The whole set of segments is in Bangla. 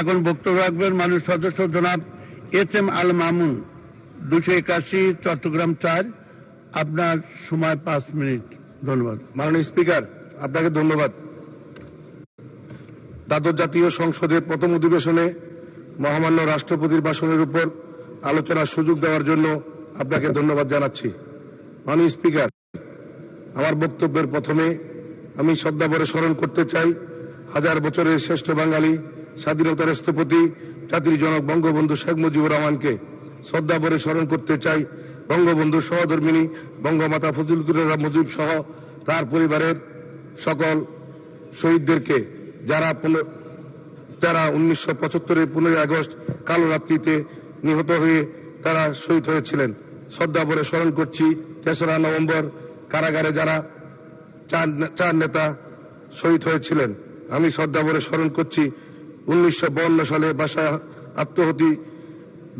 এখন বক্তব্য রাখবেন মানুষ সদস্য জনাব এস এম আল মামুন, দুশো একাশি, চট্টগ্রাম চার। আপনার সময় পাঁচ মিনিট। ধন্যবাদ। মাননীয় স্পিকার, আপনাকে ধন্যবাদ। দ্বাদশ জাতীয় সংসদের প্রথম অধিবেশনে মহামান্য রাষ্ট্রপতির ভাষণের উপর আলোচনার সুযোগ দেওয়ার জন্য আপনাকে ধন্যবাদ জানাচ্ছি। মাননীয় স্পিকার, আমার বক্তব্যের প্রথমে আমি শ্রদ্ধাভরে স্মরণ করতে চাই, হাজার বছরের শ্রেষ্ঠ বাঙালি স্বাধীনতার স্থপতি জাতির জনক বঙ্গবন্ধু শেখ মুজিবুর রহমানকে শ্রদ্ধাভরে স্মরণ করতে চাই। বঙ্গবন্ধু সহধর্মিনী বঙ্গমাতা ফজিলতুল্লাহ মুজিব সহ তার পরিবারের সকল শহীদদেরকে যারা যারা উনিশশো পঁচাত্তরের পনেরোই আগস্ট কালো রাত্রিতে নিহত হয়ে তারা শহীদ হয়েছিলেন। শ্রদ্ধা ভরে স্মরণ করছি, তেসরা নভেম্বর কারাগারে যারা চার চার নেতা শহীদ হয়েছিলেন। আমি শ্রদ্ধা ভরে স্মরণ করছি উনিশশো সালে বাসা আত্মহতি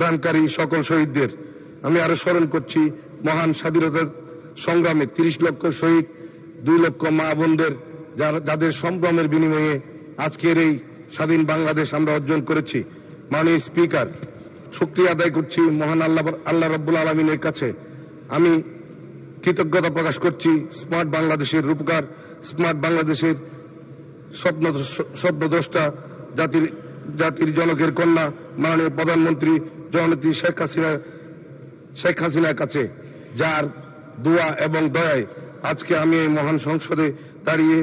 দানকারী সকল শহীদদের। আমি আরও স্মরণ করছি, মহান স্বাধীনতা সংগ্রামে তিরিশ লক্ষ শহীদ, দুই লক্ষ মা বোনদের যাদের সম্ভ্রমের বিনিময়ে আজকের এই স্বাধীন বাংলাদেশ আমরা অর্জন করেছি। মাননীয় স্পিকার, শুক্রিয়া আদায় করছি মহান আল্লাহ আল্লাহ রব্বুল আলমিনের কাছে। আমি কৃতজ্ঞতা প্রকাশ করছি স্মার্ট বাংলাদেশের রূপকার, স্মার্ট বাংলাদেশের স্বপ্ন, স্বপ্নদ্রষ্টা জাতির জাতির জনকের কন্যা মাননীয় প্রধানমন্ত্রী জননেত্রী শেখ হাসিনা, শেখ হাসিনার কাছে যার দোয়া এবং দয়ায় আজকে আমি এই মহান সংসদে দাঁড়িয়ে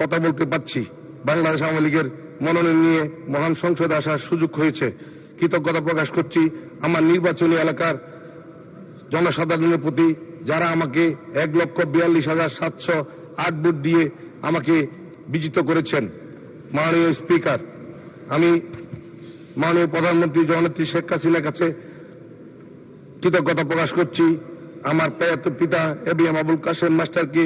কথা বলতে পারছি। বাংলাদেশ আওয়ামী লীগের মনোনয়ন নিয়ে মহান সংসদে আসার সুযোগ হয়েছে। কৃতজ্ঞতা প্রকাশ করছি আমার নির্বাচনী এলাকার জনসাধারণের প্রতি যারা আমাকে এক লক্ষ বিয়াল্লিশ হাজার সাতশো আট ভোট দিয়ে আমাকে বিজিত করেছেন। মাননীয় স্পিকার, আমি মাননীয় প্রধানমন্ত্রী জননেত্রী শেখ হাসিনার কাছে কৃতজ্ঞতা প্রকাশ করছি। আমার প্রয়াত পিতা A B M Abul Kashem মাস্টারকে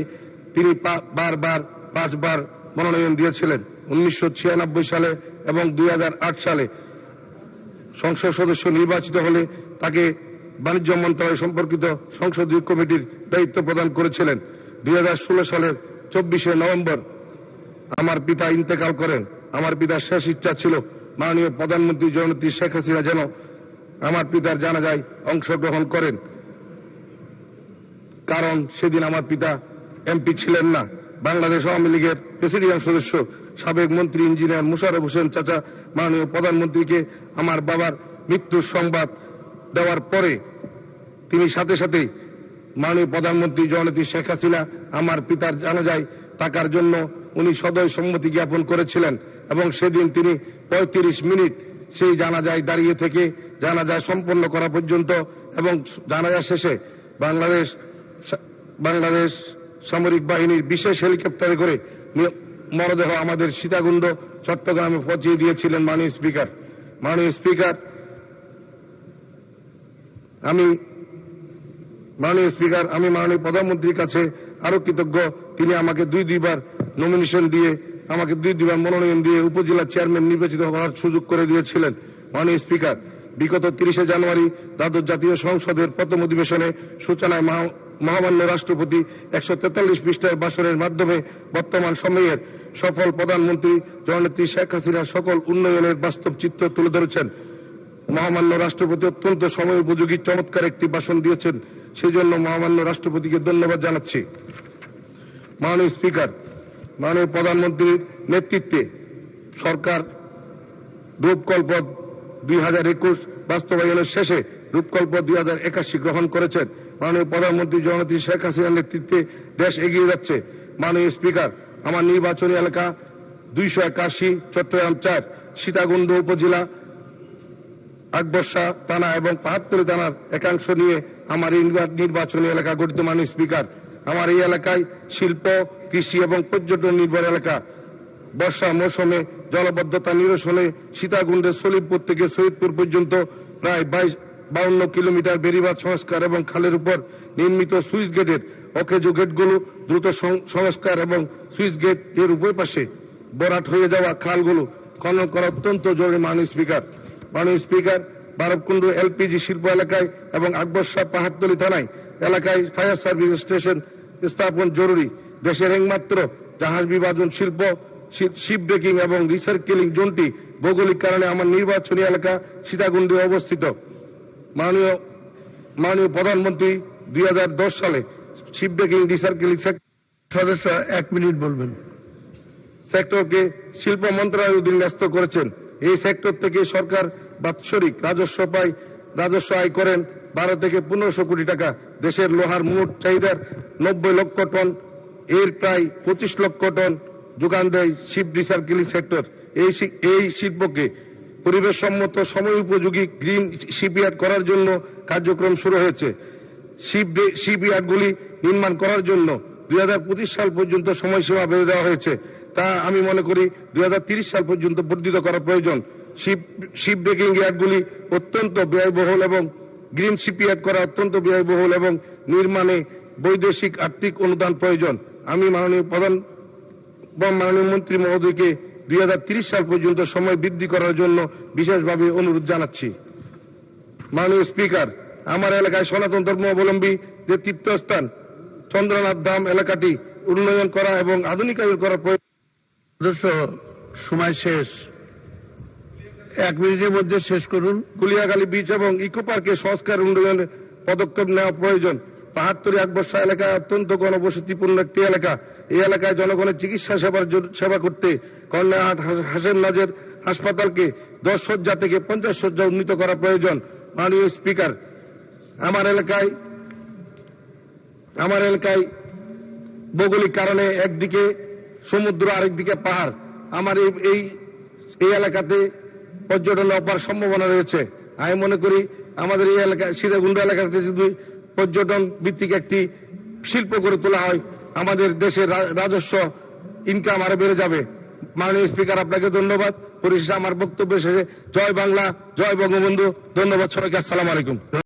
তিনি বারবার, পাঁচবার মনোনয়ন দিয়েছিলেন উনিশশো ছিয়ানব্বই সালে এবং দুই হাজার আট সালে। সংসদ সদস্য নির্বাচিত হলে তাকে বাণিজ্য মন্ত্রণালয় সম্পর্কিত সংসদীয় কমিটির দায়িত্ব প্রদান করেছিলেন। দুই হাজার ষোলো সালের চব্বিশে নভেম্বর আমার পিতা ইন্তেকাল করেন। আমার পিতার শেষ ইচ্ছা ছিল মাননীয় প্রধানমন্ত্রী জননেত্রী শেখ হাসিনা যেন আমার পিতার জানাজায় অংশগ্রহণ করেন। কারণ সেদিন আমার পিতা এমপি ছিলেন না। বাংলাদেশ আওয়ামী লীগের প্রেসিডিয়াম সদস্য, সাবেক মন্ত্রী ইঞ্জিনিয়ার মুশারফ হোসেন চাচা, মাননীয় প্রধানমন্ত্রীকে আমার বাবার মৃত্যুর সংবাদ দেওয়ার পরে তিনি সাথে সাথে মাননীয় প্রধানমন্ত্রী জননেত্রী শেখ হাসিনা আমার পিতার জানাজায় থাকার জন্য উনি সদয় সম্মতি জ্ঞাপন করেছিলেন এবং সেদিন তিনি পঁয়ত্রিশ মিনিট সেই জানাজায় দাঁড়িয়ে থেকে জানাজা সম্পন্ন করা পর্যন্ত এবং জানাজা শেষে বাংলাদেশ বাংলাদেশ সামরিক বাহিনীর বিশেষ হেলিকপ্টারে করে মরদেহ আমাদের সীতাকুণ্ড, চট্টগ্রামে পৌঁছিয়ে দিয়েছিলেন মাননীয় স্পিকার। মাননীয় স্পিকার, আমি মাননীয় স্পিকার, আমি মাননীয় প্রধানমন্ত্রীর কাছে আরও কৃতজ্ঞ। তিনি আমাকে দুই দুইবার নমিনেশন দিয়ে, আমাকে দুই দুইবার মনোনয়ন দিয়ে উপজেলা চেয়ারম্যান নির্বাচিত হওয়ার সুযোগ করে দিয়েছিলেন মাননীয় স্পিকার বিগত তিরিশে জানুয়ারি দ্বাদশ জাতীয় সংসদের প্রথম অধিবেশনে সূচনায় মহা- মহামান্য রাষ্ট্রপতি একশো তেতাল্লিশ পৃষ্ঠার ভাষণের মাধ্যমে বর্তমান সময়ের সফল প্রধানমন্ত্রী জননেত্রী শেখ হাসিনার সকল উন্নয়নের বাস্তব চিত্র তুলে ধরেছেন। মহামান্য রাষ্ট্রপতি অত্যন্ত সময় উপযোগী চমৎকার একটি ভাষণ দিয়েছেন। সেই জন্য মহামান্য রাষ্ট্রপতিকে ধন্যবাদ জানাচ্ছি। মাননীয় স্পিকার মাননীয় প্রধানমন্ত্রীর নেতৃত্বে সরকার রূপকল্প দুই হাজার একুশ বাস্তবায়নের শেষে রূপকল্প দুই হাজার একাশি গ্রহণ করেছেন। মাননীয় প্রধানমন্ত্রী জননেত্রী শেখ হাসিনার নেতৃত্বে দেশ এগিয়ে যাচ্ছে। মাননীয় স্পিকার, আমার নির্বাচনী এলাকা দুইশো একাশি, চট্টগ্রাম চার, সীতাকুণ্ড উপজেলা আকবর্ষা থানা এবং পাহাত্তরি থানার একাংশ নিয়ে আমার নির্বাচনী এলাকা গঠিত। মাননীয় স্পিকার আমার এই এলাকায় শিল্প, কৃষি এবং পর্যটন নির্ভর এলাকা। বর্ষা মৌসুমে জলবদ্ধতা নিরসনে সীতাকুণ্ডের সলিমপুর থেকে শহীদপুর পর্যন্ত প্রায় বাইশ, বাউন্ন কিলোমিটার বেড়িবাঁধ সংস্কার এবং খালের উপর নির্মিত সুইচ গেটের অকেজো গেটগুলো দ্রুত সংস্কার এবং সুইচ গেটের উভয় পাশে বরাট হয়ে যাওয়া খালগুলো খনন করা অত্যন্ত জরুরি, মাননীয় স্পিকার। মাননীয় স্পিকার বারবকুণ্ড এলপিজি শিল্প এলাকায় এবং আকবরশাহ পাহাড়তলি থানায় এলাকায় ফায়ার সার্ভিস স্টেশন স্থাপন জরুরি। দেশের একমাত্র জাহাজ বিভাজন শিল্প শিপ ব্রেকিং এবং রিসাইকেলিং জোনটি ভৌগোলিক কারণে আমার নির্বাচনী এলাকা সীতাকুণ্ডে অবস্থিত। মাননীয় মাননীয় প্রধানমন্ত্রী দুই হাজার দশ সালে শিপ ব্রেকিং রিসার্কেলিং সদস্য এক মিনিট বলবেন। সেক্টরকে শিল্প মন্ত্রণালয়ের অধীন ন্যস্ত করেছেন। এই সেক্টর থেকে সরকার বাৎসরিক রাজস্ব পায়। রাজস্ব আয় করেন বারো থেকে পনেরোশো কোটি টাকা। দেশের লোহার মোট চাহিদার নব্বই লক্ষ টন, এর প্রায় পঁচিশ লক্ষ টন যোগান দেয় শিপ রিসার্কেলিং সেক্টর এই এই শিল্পকে পরিবেশ সম্মত সময় উপযোগী গ্রিন শিপইয়ার্ড করার জন্য কার্যক্রম শুরু হয়েছে। শিপ শিপইয়ার্ডগুলি নির্মাণ করার জন্য দুই হাজার পঁচিশ সাল পর্যন্ত সময়সীমা বেঁধে দেওয়া হয়েছে। তা আমি মনে করি দুই সাল পর্যন্ত বর্ধিত করা প্রয়োজন। শিপ শিপ ব্রেকিং ইয়ার্ডগুলি অত্যন্ত ব্যয়বহুল এবং গ্রিন শিপইয়ার্ড করা অত্যন্ত ব্যয়বহুল এবং নির্মাণে বৈদেশিক আর্থিক অনুদান প্রয়োজন। আমি মাননীয় প্রধান মাননীয় মন্ত্রী মহোদয়কে দুই সাল পর্যন্ত সময় বৃদ্ধি করার জন্য বিশেষভাবে অনুরোধ জানাচ্ছি। মাননীয় স্পিকার, আমার এলাকায় সনাতন ধর্মাবলম্বী যে তীর্থস্থান চন্দ্রনাথ ধাম এলাকাটি উন্নয়ন করা এবং আধুনিকায়ন করা প্রয়োজন। সদস্য সময় শেষ। এক মিনিটের মধ্যে শেষ করুন। গুলিয়াখালী বিচ এবং ইকো পার্কে সংস্কার উন্নয়নের পদক্ষেপ নেওয়া প্রয়োজন। পাহাড়তরি আকবর্ষা এলাকায় অত্যন্ত গণবসতিপূর্ণ একটি এলাকা। এই এলাকায় জনগণের চিকিৎসা সেবার সেবা করতে কর্ণাহাট হাসেম নাজের হাসপাতালকে দশ শয্যা থেকে পঞ্চাশ শয্যা উন্নীত করা প্রয়োজন। মাননীয় স্পিকার, আমার এলাকায় আমার এলাকায় ভৌগোলিক কারণে একদিকে সমুদ্র আরেকদিকে পাহাড়। আমার এই এই এলাকাতে পর্যটনের অপার সম্ভাবনা রয়েছে। আমি মনে করি আমাদের এই এলাকা সীতাকুণ্ড এলাকাতে যদি পর্যটন ভিত্তিক একটি শিল্প গড়ে তোলা হয়, আমাদের দেশের রাজস্ব ইনকাম আরও বেড়ে যাবে। মাননীয় স্পিকার আপনাকে ধন্যবাদ। পরিশেষে আমার বক্তব্য শেষে জয় বাংলা, জয় বঙ্গবন্ধু। ধন্যবাদ সবাইকে। আসসালামু আলাইকুম।